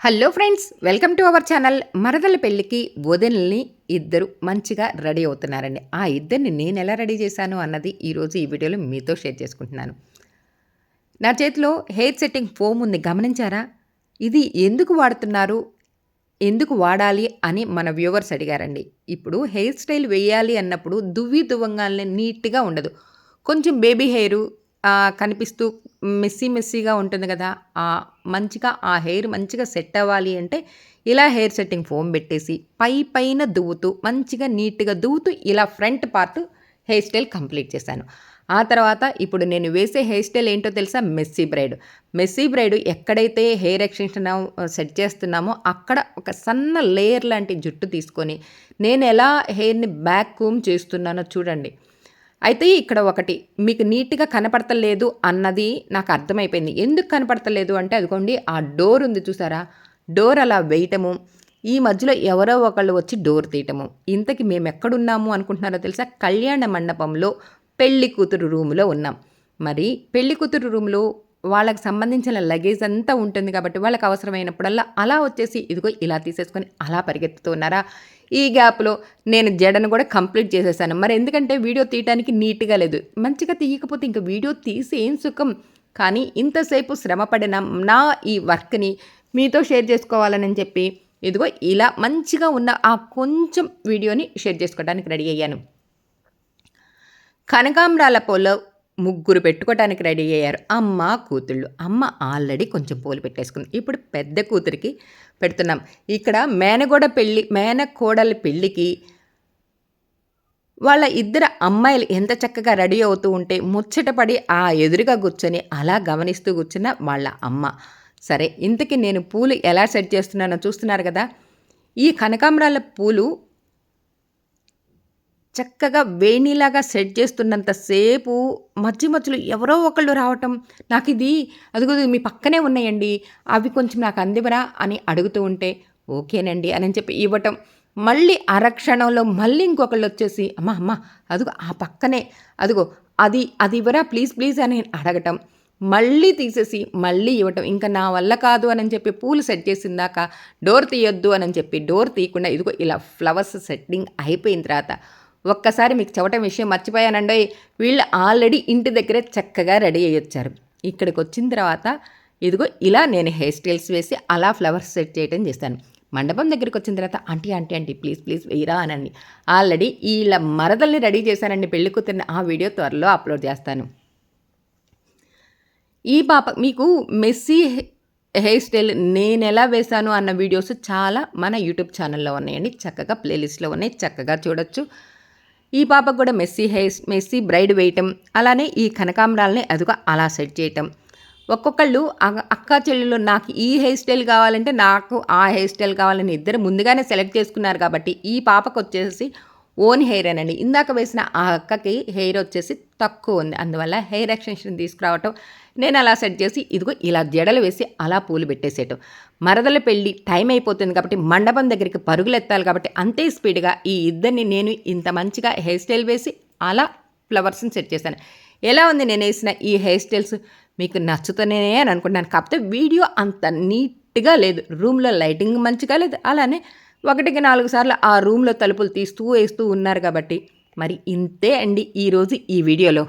Hello friends welcome to our channel. మరదల పెళ్ళికి వదినల్ని ఇద్దరు మంచిగా రెడీ అవుతున్నారండి. ఆ ఇద్దరిని నేను ఎలా రెడీ చేశాను అన్నది ఈరోజు ఈ వీడియోలో మీతో షేర్ చేసుకుంటున్నాను. నా చేతిలో హెయిర్ సెట్టింగ్ ఫోమ్ ఉంది గమనించారా? ఇది ఎందుకు వాడుతున్నారు? ఎందుకు వాడాలి అని మన వ్యూవర్స్ అడిగారండి. ఇప్పుడు హెయిర్ స్టైల్ వేయాలి అన్నప్పుడు దువ్వి దువ్వంగానే నీట్గా ఉండదు. కొంచెం బేబీ హెయిర్ కనిపిస్తూ మెస్సీ మెస్సీగా ఉంటుంది కదా ఆ మంచిగా ఆ హెయిర్ మంచిగా సెట్ అవ్వాలి అంటే ఇలా హెయిర్ సెట్టింగ్ ఫోమ్ పెట్టేసి పై పైన దువ్వుతూ మంచిగా నీట్గా దువ్వుతూ ఇలా front part hair style complete చేశాను. ఆ తర్వాత ఇప్పుడు నేను వేసే హెయిర్ స్టైల్ ఏంటో తెలుసా? Messy braid. మెస్సీ బ్రైడ్ ఎక్కడైతే హెయిర్ ఎక్స్టెన్షన్ సెట్ చేస్తున్నామో అక్కడ ఒక సన్న లేయర్ లాంటి జుట్టు తీసుకొని నేను ఎలా హెయిర్ని బ్యాక్ కూమ్ చేస్తున్నానో చూడండి. అయితే ఇక్కడ ఒకటి మీకు నీట్గా కనపడతలేదు అన్నది నాకు అర్థమైపోయింది. ఎందుకు కనపడతలేదు అంటే అదిగోండి ఆ డోర్ ఉంది చూసారా? డోర్ అలా వేయటము ఈ మధ్యలో ఎవరో ఒకళ్ళు వచ్చి డోర్ తీయటము. ఇంతకి మేము ఎక్కడున్నాము అనుకుంటున్నారో తెలుసా? కళ్యాణ మండపంలో పెళ్ళి కూతురు రూములో ఉన్నాం. మరి పెళ్ళి కూతురు రూములో వాళ్ళకి సంబంధించిన లగేజ్ అంతా ఉంటుంది కాబట్టి వాళ్ళకి అవసరమైనప్పుడల్లా అలా వచ్చేసి ఇదిగో ఇలా తీసేసుకొని అలా పరిగెత్తుతున్నారా? ఈ గ్యాప్లో నేను జడను కూడా కంప్లీట్ చేసేసాను. మరి ఎందుకంటే వీడియో తీయటానికి నీట్గా లేదు. మంచిగా తీయకపోతే ఇంకా వీడియో తీసి ఏం సుఖం? కానీ ఇంతసేపు శ్రమపడిన నా ఈ వర్క్ని మీతో షేర్ చేసుకోవాలని చెప్పి ఇదిగో ఇలా మంచిగా ఉన్న ఆ కొంచెం వీడియోని షేర్ చేసుకోవడానికి రెడీ అయ్యాను. కనకాంబరాల పొలం ముగ్గురు పెట్టుకోవడానికి రెడీ అయ్యారు. అమ్మ కూతుళ్ళు. అమ్మ ఆల్రెడీ కొంచెం పూలు పెట్టేసుకుంది. ఇప్పుడు పెద్ద కూతురికి పెడుతున్నాం. ఇక్కడ మేనగోడ పెళ్ళి మేనకోడలి పెళ్ళికి వాళ్ళ ఇద్దరు అమ్మాయిలు ఎంత చక్కగా రెడీ అవుతూ ఉంటే ముచ్చటపడి ఆ ఎదురుగా కూర్చొని అలా గమనిస్తూ కూర్చున్న వాళ్ళ అమ్మ. సరే ఇంతకీ నేను పూలు ఎలా సెట్ చేస్తున్నానో చూస్తున్నారు కదా? ఈ కనకాంబరాల పూలు చక్కగా వేణిలాగా సెట్ చేస్తున్నంతసేపు మధ్య మధ్యలో ఎవరో ఒకళ్ళు రావటం నాకు ఇది అదిగో మీ పక్కనే ఉన్నాయండి అవి కొంచెం నాకు అందివరా అని అడుగుతూ ఉంటే ఓకేనండి అని చెప్పి ఇవ్వటం. మళ్ళీ అరక్షణంలో మళ్ళీ ఇంకొకళ్ళు వచ్చేసి అమ్మ అమ్మ అదిగో ఆ పక్కనే అదిగో అది అది ఇవ్వరా ప్లీజ్ ప్లీజ్ అని అడగటం. మళ్ళీ తీసేసి మళ్ళీ ఇవ్వటం. ఇంకా నా వల్ల కాదు అని చెప్పి పూలు సెట్ చేసిందాక డోర్ తీయొద్దు అని చెప్పి డోర్ తీయకుండా ఇదిగో ఇలా ఫ్లవర్స్ సెట్టింగ్ అయిపోయిన తర్వాత ఒక్కసారి మీకు చెప్పటం విషయం మర్చిపోయానండి. వీళ్ళు ఆల్రెడీ ఇంటి దగ్గరే చక్కగా రెడీ అయ్యి వచ్చారు. ఇక్కడికి వచ్చిన తర్వాత ఇదిగో ఇలా నేను హెయిర్ స్టైల్స్ వేసి అలా ఫ్లవర్స్ సెట్ చేయటం చేస్తాను మండపం దగ్గరికి వచ్చిన తర్వాత aunty aunty aunty please please వెయ్యరా అనండి ఆల్రెడీ వీళ్ళ మరదల్ని రెడీ చేశానండి. పెళ్ళి కూతురిని ఆ వీడియో త్వరలో అప్లోడ్ చేస్తాను. ఈ పాప మీకు మెస్సీ హెయిర్ స్టైల్ నేను ఎలా వేశాను అన్న వీడియోస్ చాలా మన యూట్యూబ్ ఛానల్లో ఉన్నాయండి. చక్కగా ప్లేలిస్ట్లో ఉన్నాయి. చక్కగా చూడొచ్చు. ఈ పాపకు కూడా మెస్సీ హెయిర్ మెస్సీ బ్రైడ్ వేయటం అలానే ఈ కనకాంబరాలని అదుగా అలా సెట్ చేయటం. ఒక్కొక్కళ్ళు అక్క చెల్లెలు నాకు ఈ హెయిర్ స్టైల్ కావాలంటే నాకు ఆ హెయిర్ స్టైల్ కావాలని ఇద్దరు ముందుగానే సెలెక్ట్ చేసుకున్నారు కాబట్టి ఈ పాపకు వచ్చేసి ఓన్ హెయిర్ అనండి. ఇందాక వేసిన ఆ అక్కకి హెయిర్ వచ్చేసి తక్కువ ఉంది. అందువల్ల హెయిర్ ఎక్స్టెన్షన్ తీసుకురావటం నేను అలా సెట్ చేసి ఇదిగో ఇలా జడలు వేసి అలా పూలు పెట్టేసేయటం. మరదల పెళ్ళి టైం అయిపోతుంది కాబట్టి మండపం దగ్గరికి పరుగులు ఎత్తాలి కాబట్టి అంతే స్పీడ్గా ఈ ఇద్దరిని నేను ఇంత మంచిగా హెయిర్ స్టైల్ వేసి అలా ఫ్లవర్స్ని సెట్ చేశాను. ఎలా ఉంది నేను వేసిన ఈ హెయిర్ స్టైల్స్? మీకు నచ్చుతూనే అని అనుకుంటున్నాను. కాకపోతే వీడియో అంత నీట్గా లేదు. రూమ్లో లైటింగ్ మంచిగా లేదు. అలానే ఒకటికి నాలుగు సార్లు ఆ రూమ్లో తలుపులు తీస్తూ వేస్తూ ఉన్నారు కాబట్టి మరి ఇంతే అండి ఈరోజు ఈ వీడియోలో.